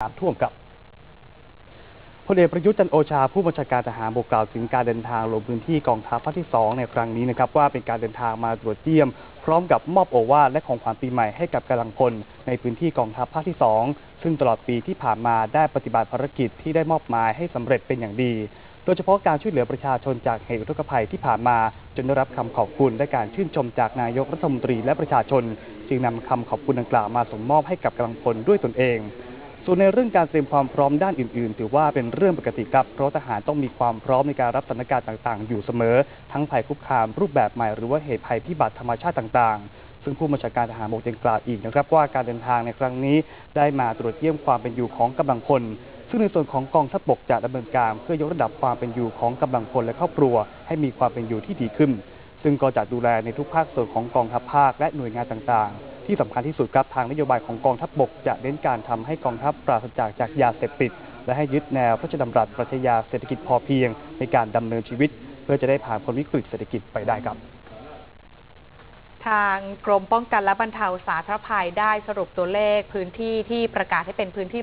น้ำท่วมครับพลเอกประยุทธ์จันโอชาผู้บัญชาการทหารบกกล่าวถึงการเดินทางลงพื้นที่กองทัพภาคที่ 2 ในครั้งนี้นะครับว่าเป็นการเดินทางมาตรวจเยี่ยม พร้อมกับมอบโอวาทและของขวัญปีใหม่ให้กับกำลังพลในพื้นที่กองทัพภาคที่ 2 ซึ่งตลอดปีที่ผ่านมาได้ปฏิบัติภารกิจที่ได้มอบหมายให้สำเร็จเป็นอย่างดี โดยเฉพาะการช่วยเหลือประชาชนจากเหตุอุทกภัยที่ผ่านมา จนได้รับคำขอบคุณและการชื่นชมจากนายกรัฐมนตรีและประชาชน จึงนำคำขอบคุณดังกล่าวมาส่งมอบให้กับกำลังพลด้วยตนเอง ส่วนในเรื่องการเตรียมความพร้อมด้านอื่น ๆ ถือว่าเป็นเรื่องปกติครับ เพราะทหารต้องมีความพร้อมในการรับสถานการณ์ต่าง ๆ อยู่เสมอ ทั้งภัยคุกคามรูปแบบใหม่หรือว่าเหตุภัยพิบัติธรรมชาติต่าง ๆซึ่งผู้บัญชาการทหารบกยังกล่าวอีกนะครับว่าการเดินทางในครั้งนี้ได้มาตรวจเยี่ยมความเป็นอยู่ของกำลังพล ซึ่งในส่วนของกองทัพบกจะดำเนินการเพื่อยกระดับความเป็นอยู่ของกำลังพลและครอบครัว ให้มีความเป็นอยู่ที่ดีขึ้น ซึ่งก็จะดูแลในทุกภาคส่วนของกองทัพภาคและหน่วยงานต่างๆ ที่สำคัญที่สุดครับทางนโยบายของกองทัพบกจะเน้นการทำให้กองทัพปราศจากจากยาเสพติด และให้ยึดแนวพระราชดำรัสปรัชญาเศรษฐกิจพอเพียง ในการดำเนินชีวิต เพื่อจะได้ผ่านพ้นวิกฤตเศรษฐกิจไปได้ครับทางกรมป้องกันและบรรเทาสาธารณภัยได้สรุปตัวเลขพื้นที่ที่ประกาศให้เป็นพื้นที่